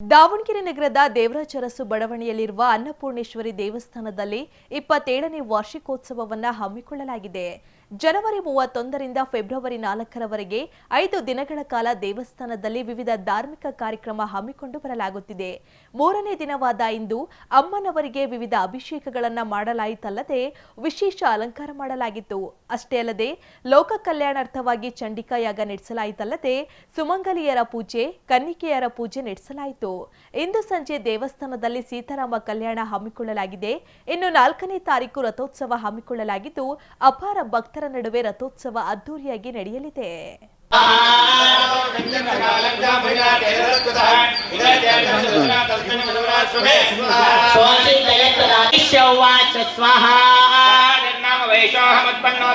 ದಾವಣಗೆರೆ ನಗರದ ದೇವರಾಜರಸು ಬಡಾವಣೆಯಲ್ಲಿರುವ ಅನ್ನಪೂರ್ಣೇಶ್ವರಿ ದೇವಸ್ಥಾನದಲ್ಲಿ ಇಪ್ಪತ್ತೇಳನೇ ವಾರ್ಷಿಕೋತ್ಸವವನ್ನು ಹಮ್ಮಿಕೊಳ್ಳಲಾಗಿದೆ. ಜನವರಿ ಮೂವತ್ತೊಂದರಿಂದ ಫೆಬ್ರವರಿ ನಾಲ್ಕರವರೆಗೆ ಐದು ದಿನಗಳ ಕಾಲ ದೇವಸ್ಥಾನದಲ್ಲಿ ವಿವಿಧ ಧಾರ್ಮಿಕ ಕಾರ್ಯಕ್ರಮ ಹಮ್ಮಿಕೊಂಡು ಬರಲಾಗುತ್ತಿದೆ. ಮೂರನೇ ದಿನವಾದ ಇಂದು ಅಮ್ಮನವರಿಗೆ ವಿವಿಧ ಅಭಿಷೇಕಗಳನ್ನು ಮಾಡಲಾಯಿತಲ್ಲದೆ ವಿಶೇಷ ಅಲಂಕಾರ ಮಾಡಲಾಗಿತ್ತು. ಅಷ್ಟೇ ಅಲ್ಲದೆ ಲೋಕ ಕಲ್ಯಾಣಾರ್ಥವಾಗಿ ಚಂಡಿಕಾಯಾಗ ನಡೆಸಲಾಯಿತಲ್ಲದೆ ಸುಮಂಗಲಿಯರ ಪೂಜೆ, ಕನ್ನಿಕೆಯರ ಪೂಜೆ ನಡೆಸಲಾಯಿತು. ಇಂದು ಸಂಜೆ ದೇವಸ್ಥಾನದಲ್ಲಿ ಸೀತಾರಾಮ ಕಲ್ಯಾಣ ಹಮ್ಮಿಕೊಳ್ಳಲಾಗಿದೆ. ಇನ್ನು ನಾಲ್ಕನೇ ತಾರೀಕು ರಥೋತ್ಸವ ಹಮ್ಮಿಕೊಳ್ಳಲಾಗಿದ್ದು ಅಪಾರ ಭಕ್ತರ ನಡುವೆ ರಥೋತ್ಸವ ಅದ್ದೂರಿಯಾಗಿ ನಡೆಯಲಿದೆ. ಉತ್ಪನ್ನೋ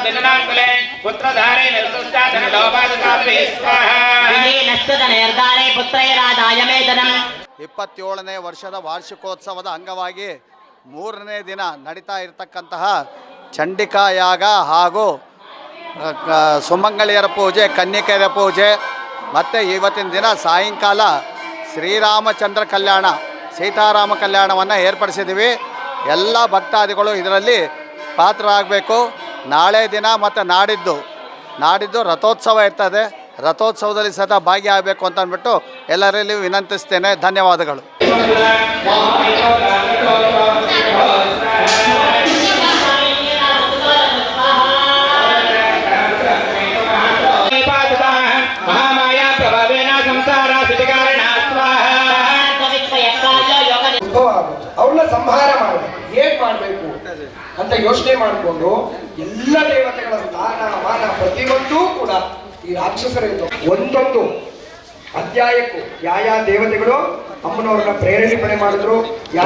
ಇಪ್ಪತ್ತೇಳನೇ ವರ್ಷದ ವಾರ್ಷಿಕೋತ್ಸವದ ಅಂಗವಾಗಿ ಮೂರನೇ ದಿನ ನಡೀತಾ ಇರತಕ್ಕಂತಹ ಚಂಡಿಕಾ ಯಾಗ ಹಾಗೂ ಸುಮಂಗಳಿಯರ ಪೂಜೆ ಕನ್ನಿಕೆಯರ ಪೂಜೆ, ಮತ್ತು ಇವತ್ತಿನ ದಿನ ಸಾಯಂಕಾಲ ಶ್ರೀರಾಮಚಂದ್ರ ಕಲ್ಯಾಣ, ಸೀತಾರಾಮ ಕಲ್ಯಾಣವನ್ನು ಏರ್ಪಡಿಸಿದ್ದೀವಿ. ಎಲ್ಲ ಭಕ್ತಾದಿಗಳು ಇದರಲ್ಲಿ ಪಾತ್ರರಾಗಬೇಕು. ನಾಳೆ ದಿನ ಮತ್ತು ನಾಡಿದ್ದು ನಾಡಿದ್ದು ರಥೋತ್ಸವ ಇರ್ತದೆ. ರಥೋತ್ಸವದಲ್ಲಿ ಸದಾ ಭಾಗಿಯಾಗಬೇಕು ಅಂತ ಅಂದ್ಬಿಟ್ಟು ಎಲ್ಲರಲ್ಲಿ ವಿನಂತಿಸ್ತೇನೆ. ಧನ್ಯವಾದಗಳು. ಸಂಹಾರ ಮಾಡಬೇಕು ಏನ್ ಮಾಡಬೇಕು ಅಂತ ಯೋಚನೆ ಮಾಡಿಕೊಂಡು ಎಲ್ಲ ದೇವತೆಗಳ ಸ್ಥಾನ ಮಾನ ಪ್ರತಿಯೊಂದೂ ಕೂಡ ಈ ರಾಕ್ಷಸರಿಂದ ಒಂದೊಂದು ಅಧ್ಯಾಯಕ್ಕೂ ಯಾವ ಯಾವ ದೇವತೆಗಳು ಅಮ್ಮನವ್ರನ್ನ ಪ್ರೇರಣೆ ಮಾಡಿದ್ರು